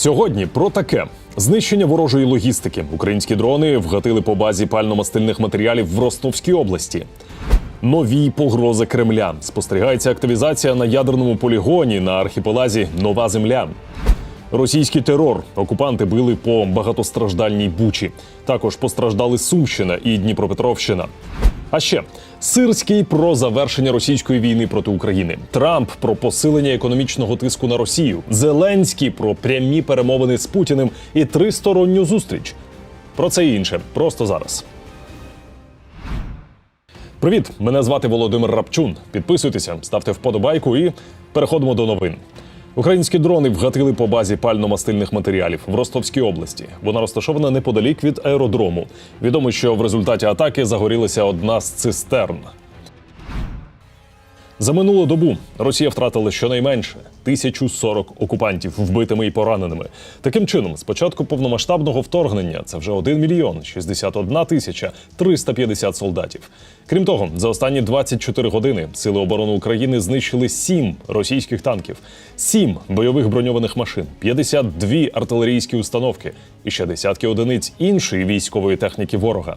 Сьогодні про таке знищення ворожої логістики. Українські дрони вгатили по базі пально-мастильних матеріалів в Ростовській області. Нові погрози Кремля. Спостерігається активізація на ядерному полігоні на архіпелазі Нова Земля. Російський терор. Окупанти били по багатостраждальній Бучі. Також постраждали Сумщина і Дніпропетровщина. А ще Сирський про завершення російської війни проти України, Трамп про посилення економічного тиску на Росію, Зеленський про прямі перемовини з Путіним і тристоронню зустріч. Про це і інше просто зараз. Привіт! Мене звати Володимир Рапчун. Підписуйтеся, ставте вподобайку і переходимо до новин. Українські дрони вгатили по базі пально-мастильних матеріалів в Ростовській області. Вона розташована неподалік від аеродрому. Відомо, що в результаті атаки загорілася одна з цистерн. За минулу добу Росія втратила щонайменше 1040 окупантів вбитими і пораненими. Таким чином, з початку повномасштабного вторгнення це вже 1 мільйон 61 тисяча 350 солдатів. Крім того, за останні 24 години сили оборони України знищили 7 російських танків, 7 бойових броньованих машин, 52 артилерійські установки і ще десятки одиниць іншої військової техніки ворога.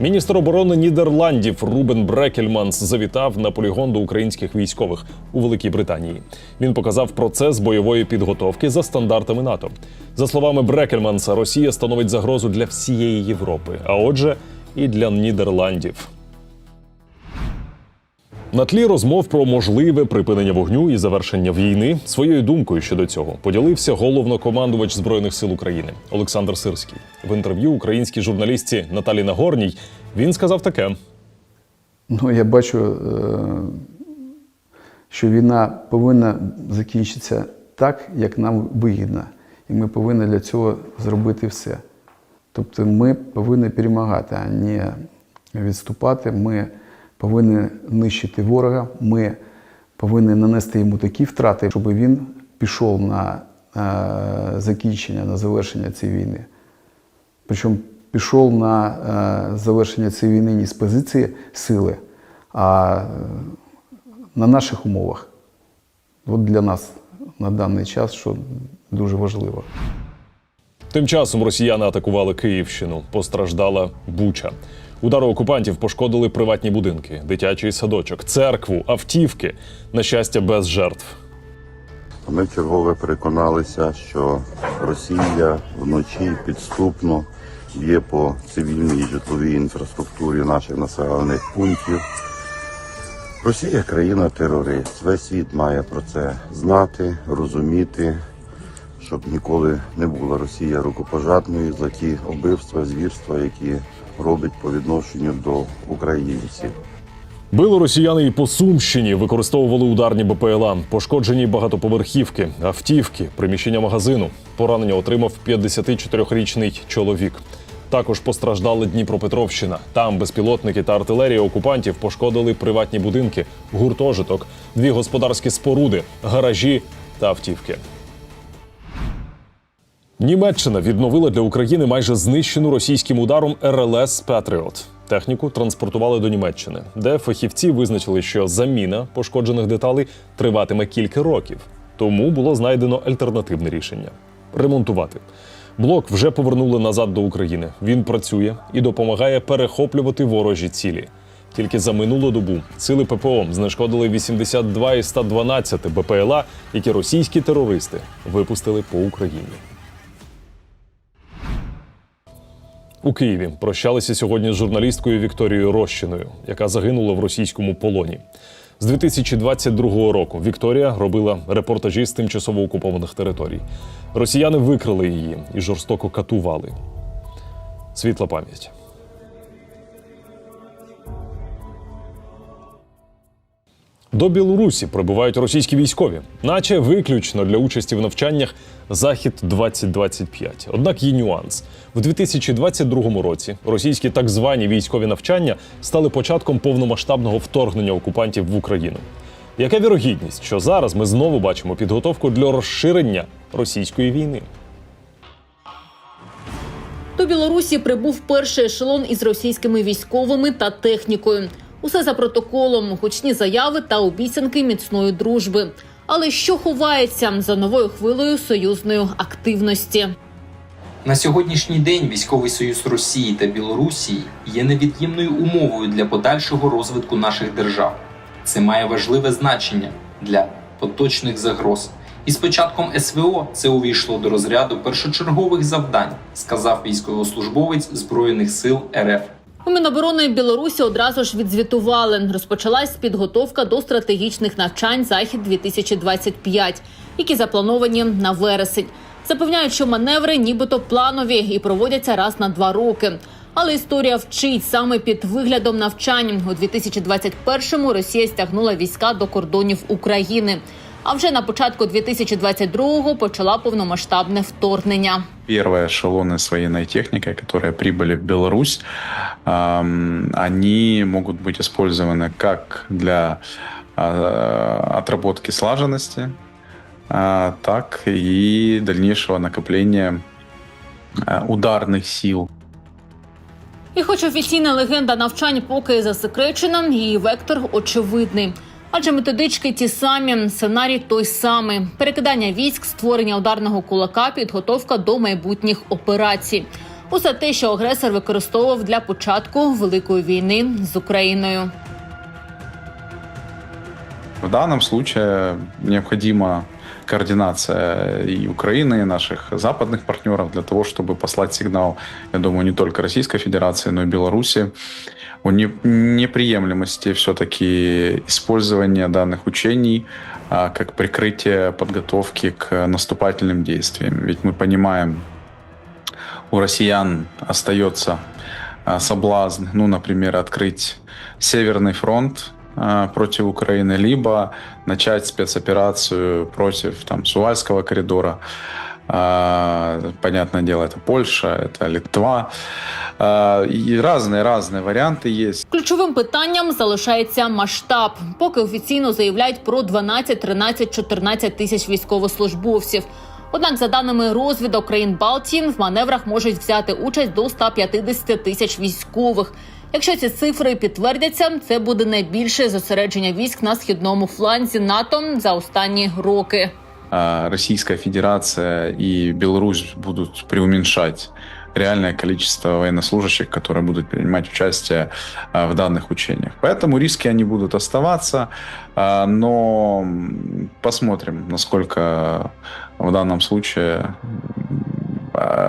Міністр оборони Нідерландів Рубен Брекельманс завітав на полігон до українських військових у Великій Британії. Він показав процес бойової підготовки за стандартами НАТО. За словами Брекельманса, Росія становить загрозу для всієї Європи, а отже, і для Нідерландів. На тлі розмов про можливе припинення вогню і завершення війни своєю думкою щодо цього поділився головнокомандувач збройних сил України Олександр Сирський. В інтерв'ю українській журналістці Наталі Нагорній він сказав таке: Ну, я бачу, е, що війна повинна закінчитися так, як нам вигідно. І ми повинні для цього зробити все. Тобто ми повинні перемагати, а не відступати. Ми повинні нищити ворога, ми повинні нанести йому такі втрати, щоб він пішов на е, закінчення, на завершення цієї війни. Причому пішов на е, завершення цієї війни не з позиції сили, а е, на наших умовах. От для нас на даний час, що дуже важливо. Тим часом росіяни атакували Київщину. Постраждала Буча. Удари окупантів пошкодили приватні будинки, дитячий садочок, церкву, автівки. На щастя, без жертв. Ми вчергове переконалися, що Росія вночі підступно б'є по цивільній житловій інфраструктурі наших населених пунктів. Росія країна-терорист. Весь світ має про це знати, розуміти, щоб ніколи не була Росія рукопожатною за ті убивства, звірства, які робить по відношенню до українців. Били росіяни і по Сумщині, використовували ударні БПЛА, пошкоджені багатоповерхівки, автівки, приміщення магазину. Поранення отримав 54-річний чоловік. Також постраждали Дніпропетровщина. Там безпілотники та артилерія окупантів пошкодили приватні будинки, гуртожиток, дві господарські споруди, гаражі та автівки. Німеччина відновила для України майже знищену російським ударом РЛС Патріот. Техніку транспортували до Німеччини, де фахівці визначили, що заміна пошкоджених деталей триватиме кілька років. Тому було знайдено альтернативне рішення ремонтувати. Блок вже повернули назад до України. Він працює і допомагає перехоплювати ворожі цілі. Тільки за минулу добу сили ППО знешкодили 82 із 112 БПЛА, які російські терористи випустили по Україні. У Києві прощалися сьогодні з журналісткою Вікторією Рощиною, яка загинула в російському полоні. З 2022 року Вікторія робила репортажі з тимчасово окупованих територій. Росіяни викрили її і жорстоко катували. Світла пам'ять. До Білорусі прибувають російські військові, наче виключно для участі в навчаннях Захід 2025 Однак є нюанс в 2022 році. Російські так звані військові навчання стали початком повномасштабного вторгнення окупантів в Україну. Яка вірогідність, що зараз ми знову бачимо підготовку для розширення російської війни? До Білорусі прибув перший ешелон із російськими військовими та технікою. Усе за протоколом, гучні заяви та обіцянки міцної дружби. Але що ховається за новою хвилею союзної активності? На сьогоднішній день військовий союз Росії та Білорусі є невід'ємною умовою для подальшого розвитку наших держав. Це має важливе значення для поточних загроз. І з початком СВО це увійшло до розряду першочергових завдань, сказав військовослужбовець Збройних сил РФ. У Міноборони Білорусі одразу ж відзвітували. Розпочалась підготовка до стратегічних навчань Захід 2025 які заплановані на вересень. Запевняють, що маневри нібито планові і проводяться раз на два роки. Але історія вчить саме під виглядом навчань. У 2021-му Росія стягнула війська до кордонів України. А вже на початку 2022-го почала повномасштабне вторгнення. первые эшелоны с военной техникой, которые прибыли в Беларусь, ам, они могут быть использованы как для а, отработки слаженности, а, так и дальнейшего накопления а, ударных сил. І хоч офіційна легенда навчань поки засекречена, її вектор очевидний. Адже методички ті самі, сценарій той самий: перекидання військ, створення ударного кулака, підготовка до майбутніх операцій. Усе те, що агресор використовував для початку великої війни з Україною. В данном случае необходима координация и Украины, и наших западных партнеров для того, чтобы послать сигнал, я думаю, не только Российской Федерации, но и Беларуси о не- неприемлемости все-таки использования данных учений а, как прикрытие подготовки к наступательным действиям. Ведь мы понимаем, у россиян остается а, соблазн, ну, например, открыть Северный фронт а, против Украины, либо начать спецоперацию против там, Сувальского коридора. А, Понятное дело, это Польша, это Литва. А, И разные-разные варианты есть. Ключовим питанням залишається масштаб. Поки офіційно заявляють про 12, 13, 14 тисяч військовослужбовців. Однак, за даними розвідок країн Балтії, в маневрах можуть взяти участь до 150 тисяч військових. Якщо ці цифри підтвердяться, це буде найбільше зосередження військ на східному фланзі НАТО за останні роки. А, Российская Федерация и Беларусь будут преуменьшать реальное количество военнослужащих, которые будут принимать участие а, в данных учениях. Поэтому риски они будут оставаться, а, но посмотрим, насколько в данном случае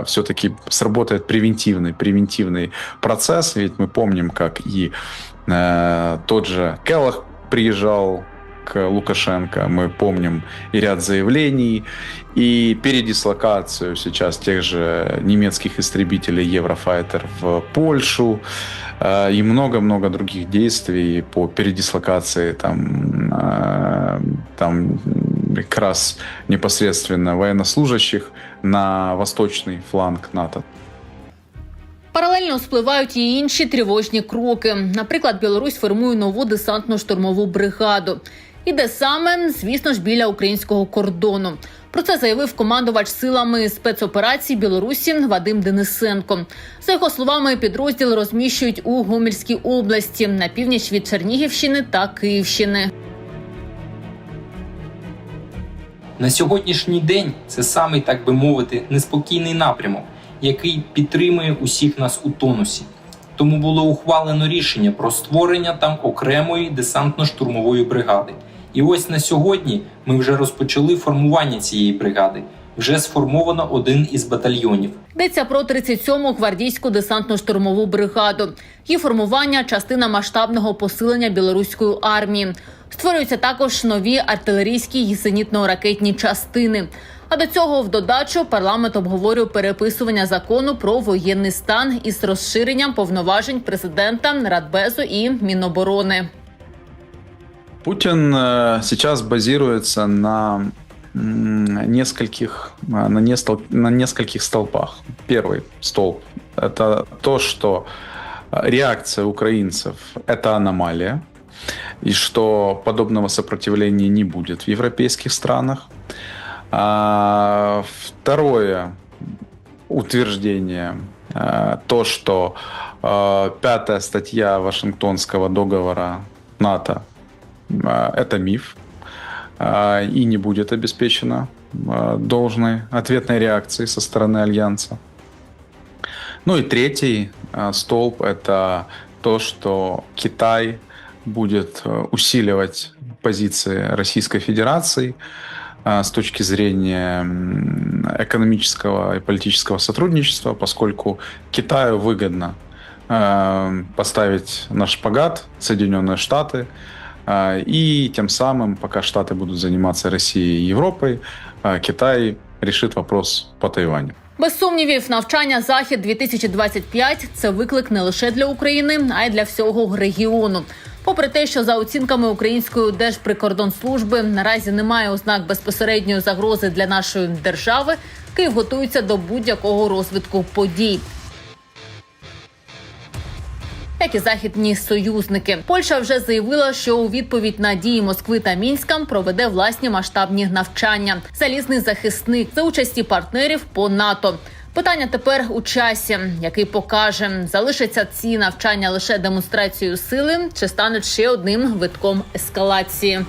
все-таки сработает превентивный, превентивный процесс, ведь мы помним, как и тот же Келлах приезжал к Лукашенко, мы помним и ряд заявлений, и передислокацию сейчас тех же немецких истребителей Еврофайтер в Польшу, э, и много-много других действий по передислокации там, э, там как раз непосредственно военнослужащих на восточный фланг НАТО. Паралельно спливають і інші тривожні кроки. Наприклад, Білорусь формує нову десантно-штурмову бригаду. І де саме, звісно ж, біля українського кордону. Про це заявив командувач силами спецоперацій Білорусі Вадим Денисенко. За його словами, підрозділ розміщують у Гомельській області на північ від Чернігівщини та Київщини. На сьогоднішній день це самий, так би мовити, неспокійний напрямок, який підтримує усіх нас у тонусі. Тому було ухвалено рішення про створення там окремої десантно-штурмової бригади. І ось на сьогодні ми вже розпочали формування цієї бригади. Вже сформовано один із батальйонів. Йдеться про 37-му гвардійську десантно-штурмову бригаду. Її формування частина масштабного посилення білоруської армії. Створюються також нові артилерійські і зенітно-ракетні частини. А до цього в додачу парламент обговорює переписування закону про воєнний стан із розширенням повноважень президента Радбезу і Міноборони. Путин э, сейчас базируется на нескольких, а, на, нестол- на нескольких столпах. Первый столб – это то, что а, реакция украинцев – это аномалия, и что подобного сопротивления не будет в европейских странах. А, второе утверждение то, что пятая статья Вашингтонского договора НАТО это миф. а, и не будет обеспечена а, должной ответной реакции со стороны Альянса. Ну и третий а, столб – это то, что Китай будет усиливать позиции Российской Федерации а, с точки зрения экономического и политического сотрудничества, поскольку Китаю выгодно поставить на шпагат Соединенные Штаты, а, и тем самым, пока Штаты будут заниматься Россией и Европой, Китай решит вопрос по Тайваню. Без сумнівів, навчання захід 2025 – це виклик не лише для України, а й для всього регіону. Попри те, що за оцінками української держприкордонслужби наразі немає ознак безпосередньої загрози для нашої держави, Київ готується до будь-якого розвитку подій. Як і західні союзники, Польща вже заявила, що у відповідь на дії Москви та Мінська проведе власні масштабні навчання. Залізний захисник за участі партнерів по НАТО. Питання тепер у часі, який покаже, залишаться ці навчання лише демонстрацією сили, чи стануть ще одним витком ескалації.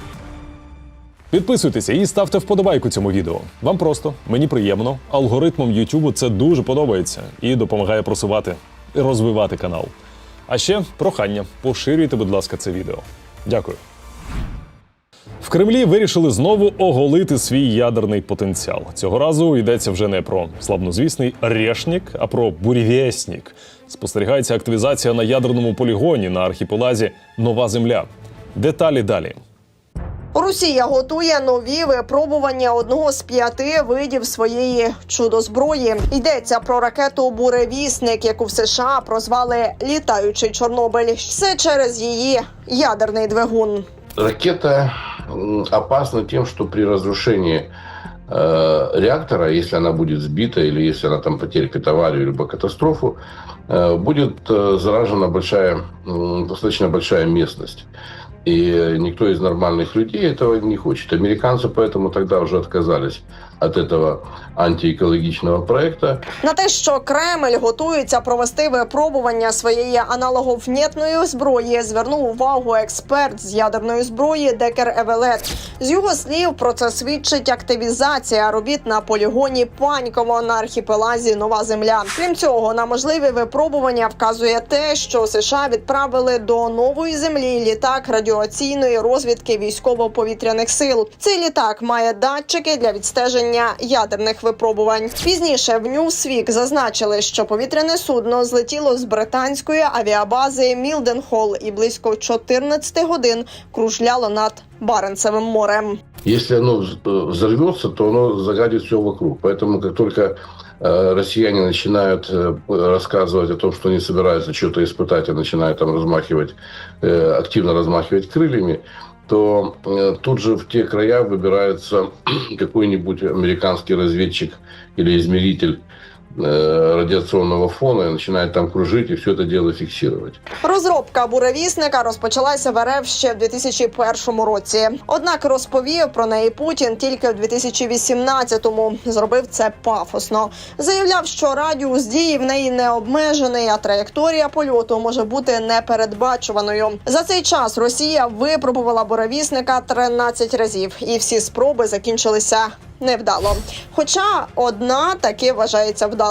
Підписуйтеся і ставте вподобайку цьому відео. Вам просто, мені приємно. Алгоритмом YouTube це дуже подобається і допомагає просувати і розвивати канал. А ще прохання, поширюйте, будь ласка, це відео. Дякую. В Кремлі вирішили знову оголити свій ядерний потенціал. Цього разу йдеться вже не про славнозвісний решнік, а про бурєвєснік. Спостерігається активізація на ядерному полігоні на архіпелазі Нова Земля. Деталі далі. Росія готує нові випробування одного з п'яти видів своєї чудозброї. Йдеться про ракету Буревісник, яку в США прозвали літаючий Чорнобиль. Все через її ядерний двигун. Ракета м, опасна тем, что при разрушении э, реактора, если она будет сбита или если она там потерпит аварию либо катастрофу, э, будет э, заражена большая, м, достаточно большая местность. И никто из нормальных людей этого не хочет. Американцы поэтому тогда уже отказались от этого антиэкологичного проекта. На те, що Кремль готується провести випробування своєї аналоговнєтної зброї, звернув увагу експерт з ядерної зброї Декер Евелет. З його слів про це свідчить активізація робіт на полігоні Паньково на архіпелазі Нова Земля. Крім цього, на можливі випробування вказує те, що США відправили до нової землі літак радіаційної розвідки військово-повітряних сил. Цей літак має датчики для відстеження ядерних випробувань. Пізніше в Newsweek зазначили, що повітряне судно злетіло з британської авіабази Мілденхол і близько 14 годин кружляло над Баренцевим морем. Если оно вз- э, взорвется, то оно загадит все вокруг. Поэтому как только э, россияне начинают э, рассказывать о том, что они собираются что-то испытать, и начинают там размахивать, э, активно размахивать крыльями, то э, тут же в те края выбирается какой-нибудь американский разведчик или измеритель э, радиационного фона и начинает там кружить и все это дело фиксировать. Розробка буревісника розпочалася в РФ ще в 2001 році. Однак розповів про неї Путін тільки в 2018-му. Зробив це пафосно. Заявляв, що радіус дії в неї не обмежений, а траєкторія польоту може бути непередбачуваною. За цей час Росія випробувала буревісника 13 разів, і всі спроби закінчилися невдало. Хоча одна таки вважається вдалою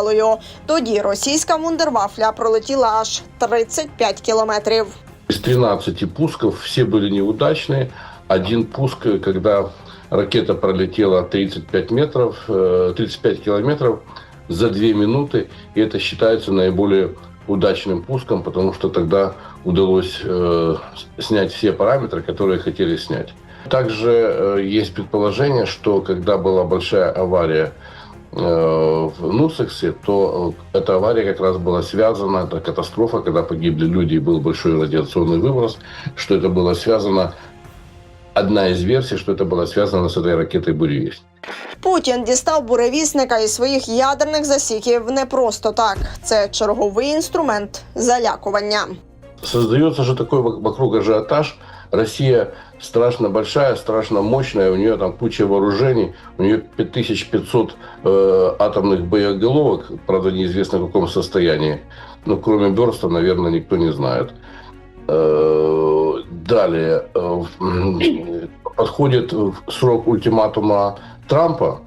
Тоді російська вундервафля пролетіла аж 35 кілометрів. Из 13 пусков все были неудачные. Один пуск, когда ракета пролетела 35 метров, э, 35 километров за 2 минуты, и это считается наиболее удачным пуском, потому что тогда удалось э, с- снять все параметры, которые хотели снять. Также э, есть предположение, что когда была большая авария э, в Нусексе, то э, эта авария как раз была связана, это катастрофа, когда погибли люди и был большой радиационный выброс, что это было связано, одна из версий, что это было связано с этой ракетой «Буревестник». Путін дістав буревісника із своїх ядерних засіків не просто так. Це черговий інструмент залякування. Создается же такой вок- вокруг ажиотаж. Россия страшно большая, страшно мощная, у нее там куча вооружений, у нее 5500 э, атомных боеголовок, правда, неизвестно в каком состоянии. Ну, кроме Берста, наверное, никто не знает. Э, Далее э, подходит срок ультиматума Трампа,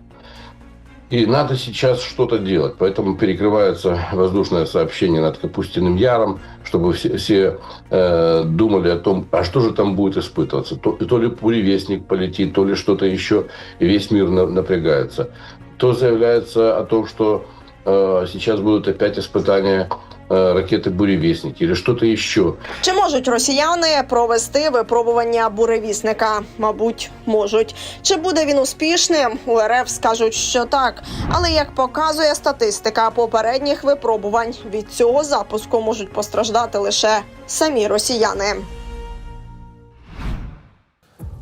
и надо сейчас что-то делать. Поэтому перекрывается воздушное сообщение над Капустиным Яром, чтобы все, все э, думали о том, а что же там будет испытываться. То, то ли буревестник полетит, то ли что-то еще, и весь мир на- напрягается. То заявляется о том, что э, сейчас будут опять испытания э, ракеты буревестники или что-то еще. Чи можуть росіяни провести випробування буревісника? Мабуть, можуть. Чи буде він успішним? У РФ скажуть, що так. Але як показує статистика попередніх випробувань, від цього запуску можуть постраждати лише самі росіяни.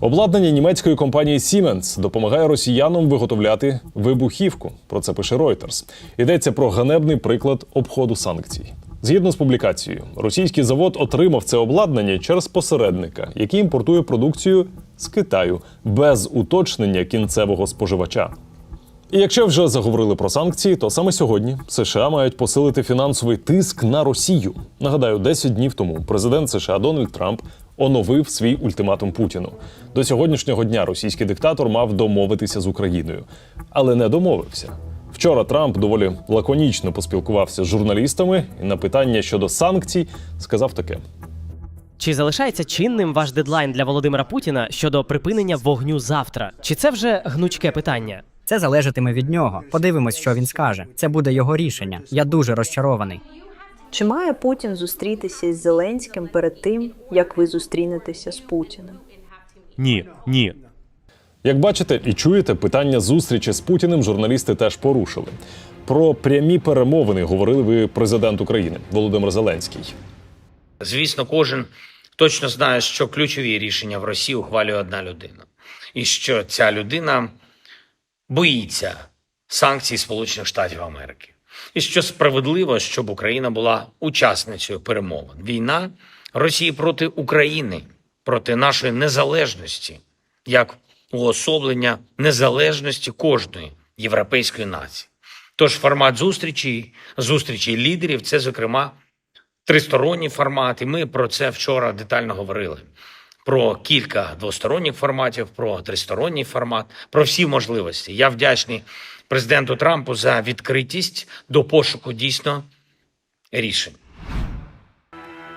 Обладнання німецької компанії Siemens допомагає росіянам виготовляти вибухівку. Про це пише Reuters. Йдеться про ганебний приклад обходу санкцій. Згідно з публікацією, російський завод отримав це обладнання через посередника, який імпортує продукцію з Китаю без уточнення кінцевого споживача. І якщо вже заговорили про санкції, то саме сьогодні США мають посилити фінансовий тиск на Росію. Нагадаю, 10 днів тому президент США Дональд Трамп оновив свій ультиматум Путіну. До сьогоднішнього дня російський диктатор мав домовитися з Україною, але не домовився. Вчора Трамп доволі лаконічно поспілкувався з журналістами і на питання щодо санкцій сказав таке: Чи залишається чинним ваш дедлайн для Володимира Путіна щодо припинення вогню завтра? Чи це вже гнучке питання? Це залежатиме від нього. Подивимось, що він скаже. Це буде його рішення. Я дуже розчарований. Чи має Путін зустрітися з Зеленським перед тим, як ви зустрінетеся з Путіним? Ні, ні. Як бачите і чуєте, питання зустрічі з Путіним журналісти теж порушили. Про прямі перемовини говорили ви президент України Володимир Зеленський. Звісно, кожен точно знає, що ключові рішення в Росії ухвалює одна людина, і що ця людина боїться санкцій Сполучених Штатів Америки, і що справедливо, щоб Україна була учасницею перемовин. Війна Росії проти України, проти нашої незалежності, як уособлення незалежності кожної європейської нації. Тож формат зустрічі, зустрічі лідерів це, зокрема, тристоронній формат, і ми про це вчора детально говорили. Про кілька двосторонніх форматів, про тристоронній формат, про всі можливості. Я вдячний президенту Трампу за відкритість до пошуку дійсно рішень.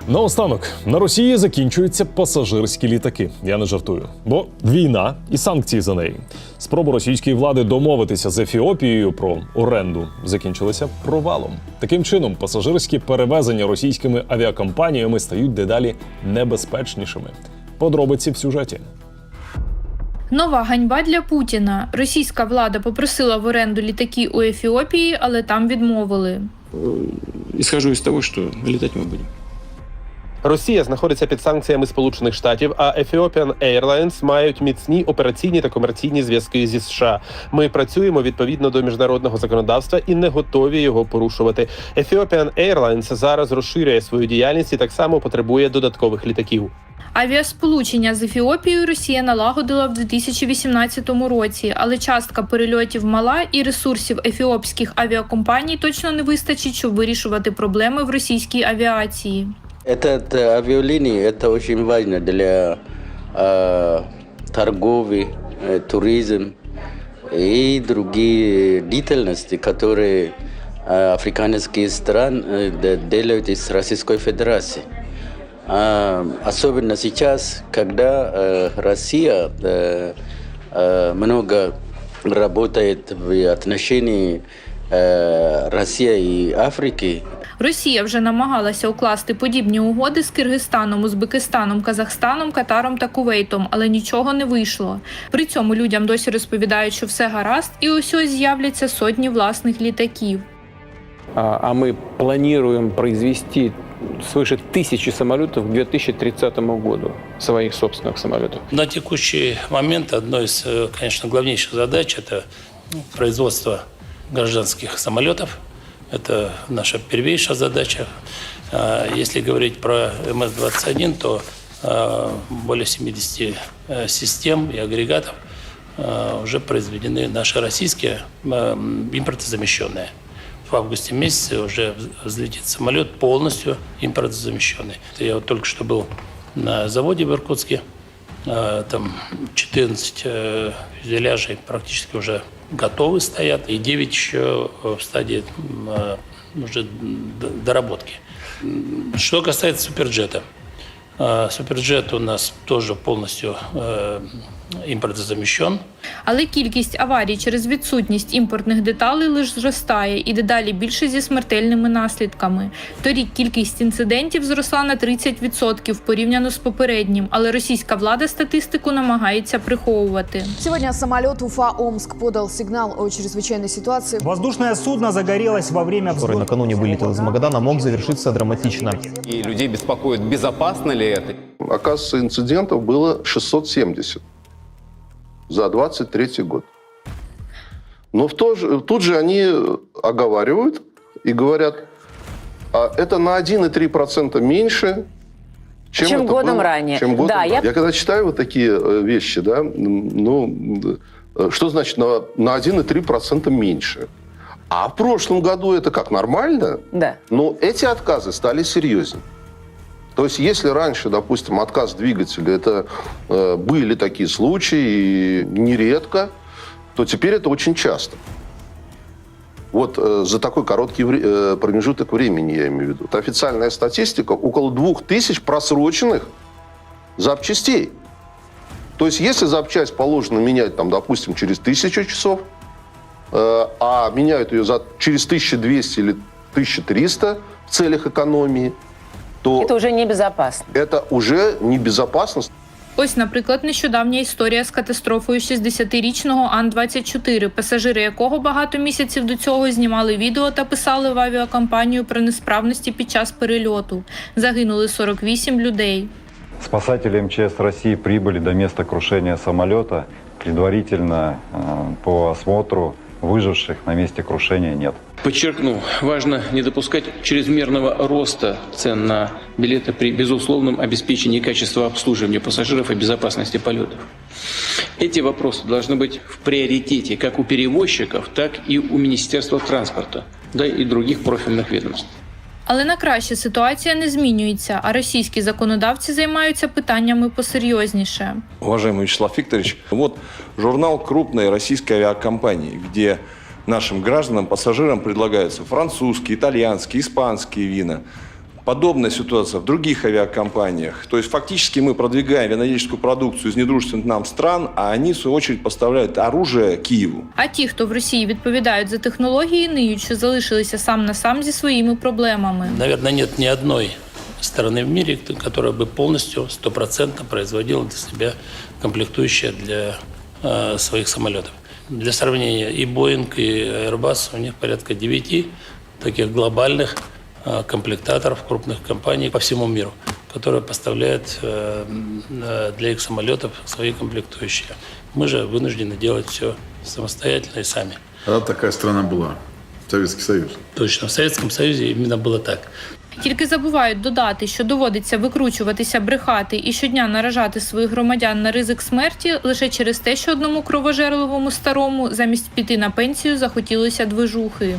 Наостанок на Росії закінчуються пасажирські літаки. Я не жартую, бо війна і санкції за неї. Спроба російської влади домовитися з Ефіопією про оренду закінчилися провалом. Таким чином, пасажирські перевезення російськими авіакомпаніями стають дедалі небезпечнішими. Подробиці в сюжеті. Нова ганьба для Путіна. Російська влада попросила в оренду літаки у Ефіопії, але там відмовили. Исхожу из того, что летать мы будем. Росія знаходиться під санкціями Сполучених Штатів, а Ethiopian Airlines мають міцні операційні та комерційні зв'язки зі США. Ми працюємо відповідно до міжнародного законодавства і не готові його порушувати. Ethiopian Airlines зараз розширює свою діяльність і так само потребує додаткових літаків. Авіасполучення з Ефіопією Росія налагодила в 2018 році, але частка перельотів мала і ресурсів ефіопських авіакомпаній точно не вистачить, щоб вирішувати проблеми в російській авіації. Этот э, авиалинии это очень важно для э, торговли, э, туризм и другие деятельности, которые э, африканские страны э, д- особенно сейчас, когда э, Россия э, э, много работает в отношении э, России и Африки, Росія вже намагалася укласти подібні угоди з Киргизстаном, Узбекистаном, Казахстаном, Катаром та Кувейтом, але нічого не вийшло. При цьому людям досі розповідають, що все гаразд, і ось ось з'являться сотні власних літаків. А, а мы планируем произвести свыше тысячи самолетов к 2030 году, своих собственных самолетов. На текущий момент одной из, э, конечно, главнейших задач – это ну, производство гражданских самолетов. Это наша первейшая задача. А Если говорить про МС-21, то а, более 70 э, систем и агрегатов а, уже произведены наши российские импортозамещенные. В августе месяце уже взлетит самолет полностью импортозамещенный. Я вот только что был на заводе в Иркутске. Э, Там 14 э, фюзеляжей практически уже готовы стоят, и 9 еще в стадии э, уже доработки. Что касается суперджета. Э, Суперджет у нас тоже полностью э, импортозамещен. Але кількість аварій через відсутність імпортних деталей лише зростає і дедалі більше зі смертельними наслідками. Торік кількість інцидентів зросла на 30% порівняно з попереднім, але російська влада статистику намагається приховувати. Сегодня самолет Уфа-Омск подал сигнал о чрезвычайной ситуации. Воздушное судно загорелось во время который накануне вылетел из Магадана, мог завершиться драматично. И людей беспокоит, безопасно ли это. Оказывается, инцидентов было 670 за 23 год. Но в то же, тут же они оговаривают и говорят, а это на 1,3% меньше, чем, Чем это годом было- ранее. Чем годом Да, ранее. я- я когда читаю вот такие э, вещи, да, ну, э, что значит на, на 1,3% меньше? А в прошлом году это как, нормально? Да. Но эти отказы стали серьезнее. То есть, если раньше, допустим, отказ двигателя, это э, были такие случаи, и нередко, то теперь это очень часто. Вот э, за такой короткий вре- э, промежуток времени, я имею в виду. Это официальная статистика, около 2000 просроченных запчастей. То есть, если запчасть положено менять, там, допустим, через 1000 часов, э, а меняют ее за, через 1200 или 1300 в целях экономии, то Это уже небезопасно. это уже небезопасность. Ось, наприклад, нещодавня історія з катастрофою 60-річного Ан-24, пасажири якого багато місяців до цього знімали відео та писали в авіакомпанію про несправності під час перельоту. Загинули 48 людей. Спасатели МЧС России прибыли до места крушения самолета. Предварительно э, по осмотру выживших на месте крушения нет. Подчеркну, важно не допускать чрезмерного роста цен на билеты при безусловном обеспечении качества обслуживания пассажиров и безопасности полетов. Эти вопросы должны быть в приоритете как у перевозчиков, так и у Министерства транспорта, да и других профильных ведомств. Але на краще ситуація не змінюється, а російські законодавці займаються питаннями посерйозніше. Уважаемый Вячеслав Викторович, вот журнал крупной российской авиакомпании, где нашим гражданам, пассажирам предлагаются французские, итальянские, испанские вина. Подобная ситуация в других авиакомпаниях. То есть фактически мы продвигаем винодельческую продукцию из недружественных нам стран, а они, в свою очередь, поставляют оружие Киеву. А ті, хто в Росії відповідають за технології, ниють, що залишилися сам на сам зі своїми проблемами. Наверное, нет ни одной страны в мире, кто- которая бы полностью, стопроцентно производила для себя комплектующие для э, своих самолетов. Для сравнения, и Boeing, и Airbus, у них порядка 9 таких глобальных э, комплектаторов крупных компаний по всему миру, которые поставляют э, м, э, для их самолетов свои комплектующие. Мы же вынуждены делать все самостоятельно и сами. А такая страна была. Советский Союз. Точно, в Советском Союзе именно было так. Тільки забувають додати, що доводиться викручуватися, брехати і щодня наражати своїх громадян на ризик смерті лише через те, що одному кровожерливому старому замість піти на пенсію захотілося движухи.